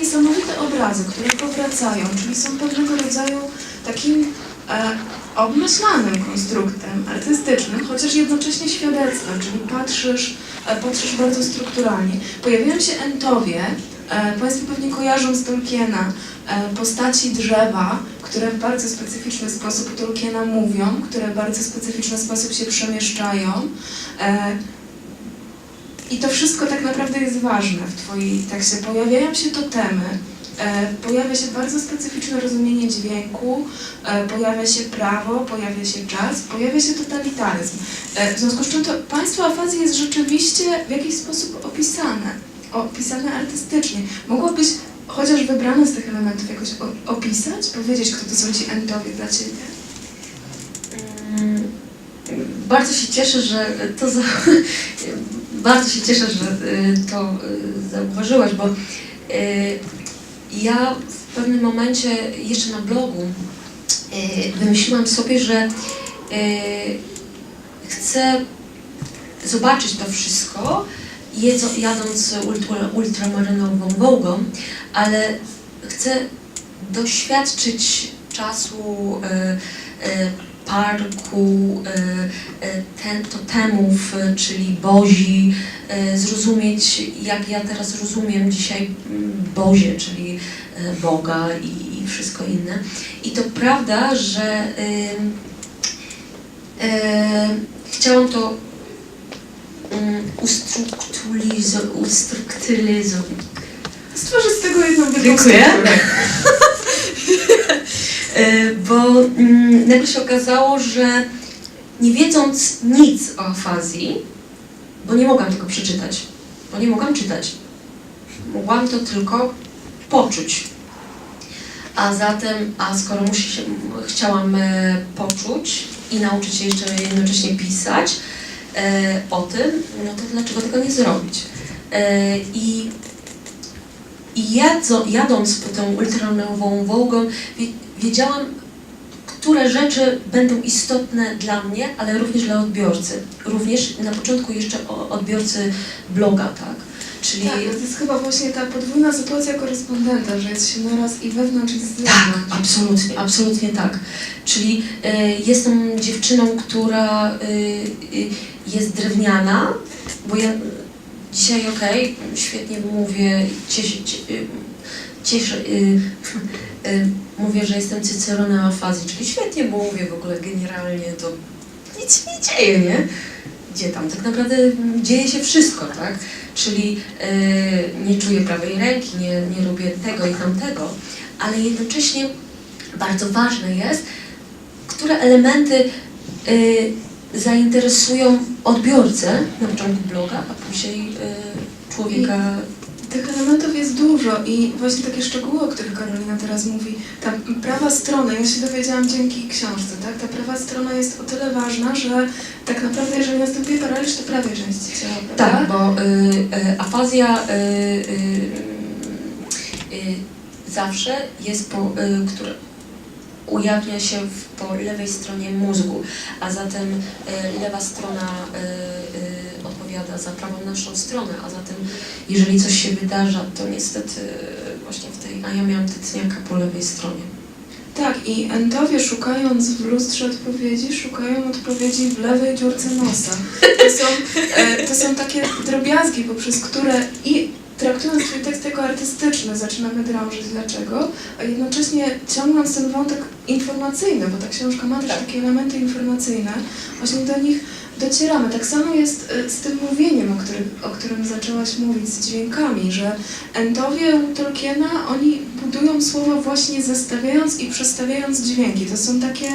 niesamowite obrazy, które powracają, czyli są pewnego rodzaju takim e, obmyślanym konstruktem artystycznym, chociaż jednocześnie świadectwem, czyli patrzysz, e, patrzysz bardzo strukturalnie. Pojawiają się entowie, e, Państwo pewnie kojarzą z Tolkiena e, postaci drzewa, które w bardzo specyficzny sposób Tolkiena mówią, które w bardzo specyficzny sposób się przemieszczają. E, I to wszystko tak naprawdę jest ważne w Twojej tekście. Pojawiają się totemy, e, pojawia się bardzo specyficzne rozumienie dźwięku, e, pojawia się prawo, pojawia się czas, pojawia się totalitaryzm. E, w związku z czym to państwo afazji jest rzeczywiście w jakiś sposób opisane, opisane artystycznie. Mogłabyś chociaż wybrane z tych elementów jakoś opisać, powiedzieć, kto to są ci entowie dla Ciebie? Mm, Bardzo się cieszę, że to za... bardzo się cieszę, że y, to y, zauważyłaś, bo y, ja w pewnym momencie jeszcze na blogu wymyśliłam sobie, że chcę zobaczyć to wszystko, jadąc ultra, ultramarynową Wołgą, ale chcę doświadczyć czasu parku, y, y, ten, totemów, y, czyli bozi, zrozumieć, jak ja teraz rozumiem dzisiaj mm, bozie, czyli Boga i, i wszystko inne. I to prawda, że chciałam to ustrukturyzo- ustrukturyzować. Stworzę z tego jedną wielką Dziękuję. E, bo mm, nagle się okazało, że nie wiedząc nic o afazji, bo nie mogłam tego przeczytać, bo nie mogłam czytać, mogłam to tylko poczuć. A zatem, a skoro musi się, chciałam e, poczuć i nauczyć się jeszcze jednocześnie pisać e, o tym, no to dlaczego tego nie zrobić? I i jadzo, jadąc tą ultranową Wołgą, wiedziałam, które rzeczy będą istotne dla mnie, ale również dla odbiorcy. Również na początku jeszcze odbiorcy bloga, tak? Czyli Tak, to jest chyba właśnie ta podwójna sytuacja korespondenta, że jest się naraz i wewnątrz i z Tak, zewnątrz. absolutnie, absolutnie tak. Czyli y, jestem dziewczyną, która y, y, jest drewniana, bo ja dzisiaj okej, świetnie mówię, cieszę, cie, cieszę y, y, mówię, że jestem cycerona afazji, czyli świetnie mówię w ogóle generalnie, to nic się nie dzieje, nie? Gdzie tam? Tak naprawdę dzieje się wszystko, tak? Czyli y, nie czuję prawej ręki, nie, nie robię tego i tamtego, ale jednocześnie bardzo ważne jest, które elementy y, zainteresują odbiorcę na początku bloga, a później y, człowieka. Tych elementów jest dużo i właśnie takie szczegóły, o których Karolina teraz mówi, ta prawa strona, ja się dowiedziałam dzięki książce, tak? Ta prawa strona jest o tyle ważna, że tak naprawdę jeżeli następuje paraliż, to prawie część ciała? Tak, bo y, y, afazja y, y, y, zawsze jest po, y, która ujawnia się w, po lewej stronie mózgu, a zatem y, lewa strona y, y, odpowiada za prawą naszą stronę, a zatem jeżeli coś się wydarza, to niestety właśnie w tej, a ja miałam tetniaka po lewej stronie. Tak, i entowie szukając w lustrze odpowiedzi, szukają odpowiedzi w lewej dziurce nosa. To są, e, to są takie drobiazgi, poprzez które i traktując swój tekst jako artystyczny zaczynamy drążyć dlaczego, a jednocześnie ciągnąc ten wątek informacyjny, bo ta książka ma też takie elementy informacyjne, właśnie do nich docieramy. Tak samo jest e, z tym mówieniem, o którym, o którym zaczęłaś mówić, z dźwiękami, że entowie u Tolkiena, oni budują słowa właśnie zestawiając i przestawiając dźwięki. To są takie,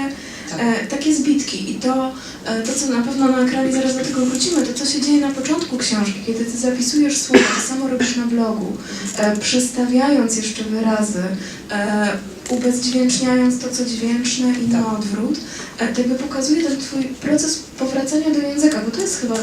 Tak. e, takie zbitki i to, e, to, co na pewno na ekranie, zaraz do tego wrócimy, to co się dzieje na początku książki, kiedy ty zapisujesz słowa, to samo robisz na blogu, e, przestawiając jeszcze wyrazy, e, ubezdźwięczniając to, co dźwięczne i na odwrót, e, to jakby pokazuje ten twój proces powracania do języka, bo to jest chyba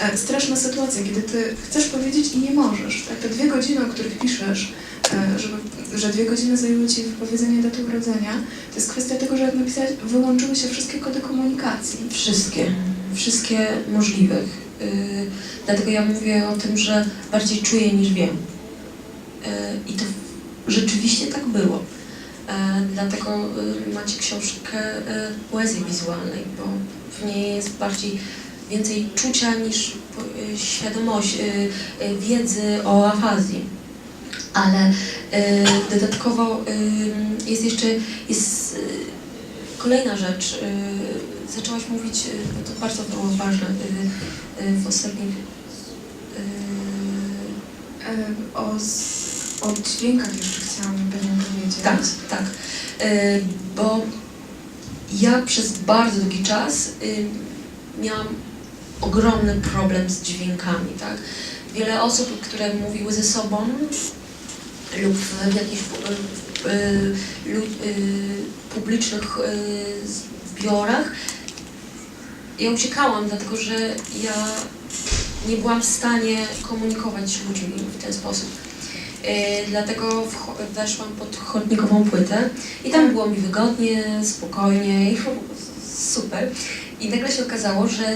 e, straszna sytuacja, kiedy ty chcesz powiedzieć i nie możesz. Tak? Te dwie godziny, o których piszesz, e, żeby, że dwie godziny zajęły ci wypowiedzenie daty urodzenia, to jest kwestia tego, że jak napisałeś, wyłączyły się wszystkie kody komunikacji. Wszystkie, wszystkie możliwych. Yy, dlatego ja mówię o tym, że bardziej czuję niż wiem. Yy, I to rzeczywiście tak było. E, dlatego y, macie książkę y, poezji wizualnej, bo w niej jest bardziej więcej czucia niż świadomość, wiedzy o afazji. Ale dodatkowo jest jeszcze jest, kolejna rzecz. Zaczęłaś mówić, bo to bardzo było ważne w ostatnich E, O, o dźwiękach jeszcze chciałam pewnie powiedzieć. Tak, tak. Y, Bo ja przez bardzo długi czas y, miałam ogromny problem z dźwiękami, tak? Wiele osób, które mówiły ze sobą lub w jakichś y, y, publicznych y, zbiorach, ja uciekałam, dlatego że ja nie byłam w stanie komunikować z ludźmi w ten sposób. E, dlatego weszłam pod chodnikową płytę i tam było mi wygodnie, spokojnie i super. I nagle się okazało, że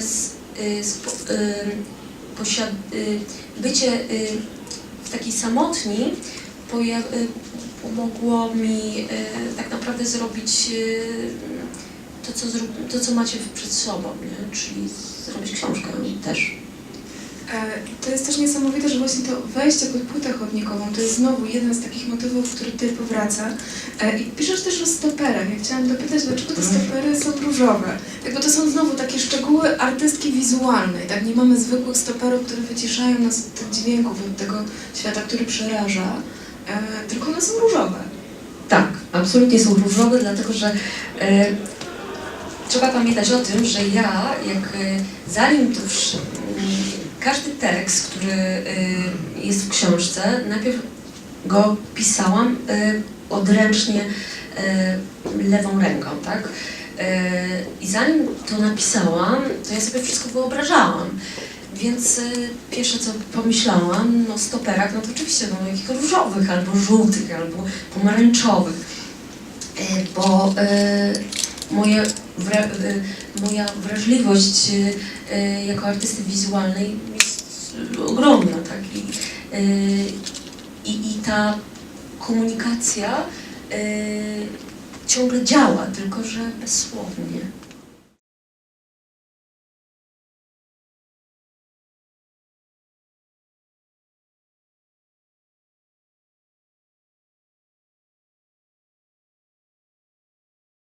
y, y, y, bycie y, w takiej samotni y, pomogło mi y, tak naprawdę zrobić y, to, co to, co macie przed sobą, nie? czyli zrobić książkę też. E, To jest też niesamowite, że właśnie to wejście pod płytę chodnikową to jest znowu jeden z takich motywów, który tutaj powraca. E, I piszesz też o stoperach. Ja chciałam dopytać, dlaczego te stopery są różowe? Tak, bo to są znowu takie szczegóły artystki wizualnej. Tak, nie mamy zwykłych stoperów, które wyciszają nas od tych dźwięków, od tego świata, który przeraża, e, tylko one są różowe. Tak, absolutnie są różowe, dlatego że e, trzeba pamiętać o tym, że ja, jak e, zanim to m, każdy tekst, który e, jest w książce, najpierw go pisałam e, odręcznie e, lewą ręką, tak? I zanim to napisałam, to ja sobie wszystko wyobrażałam. Więc pierwsze co pomyślałam, no stoperach, no to oczywiście no jakich różowych, albo żółtych, albo pomarańczowych. Bo moje moja wrażliwość jako artysty wizualnej ogromna, tak? I, e, i, i ta komunikacja e, ciągle działa, tylko że bezsłownie.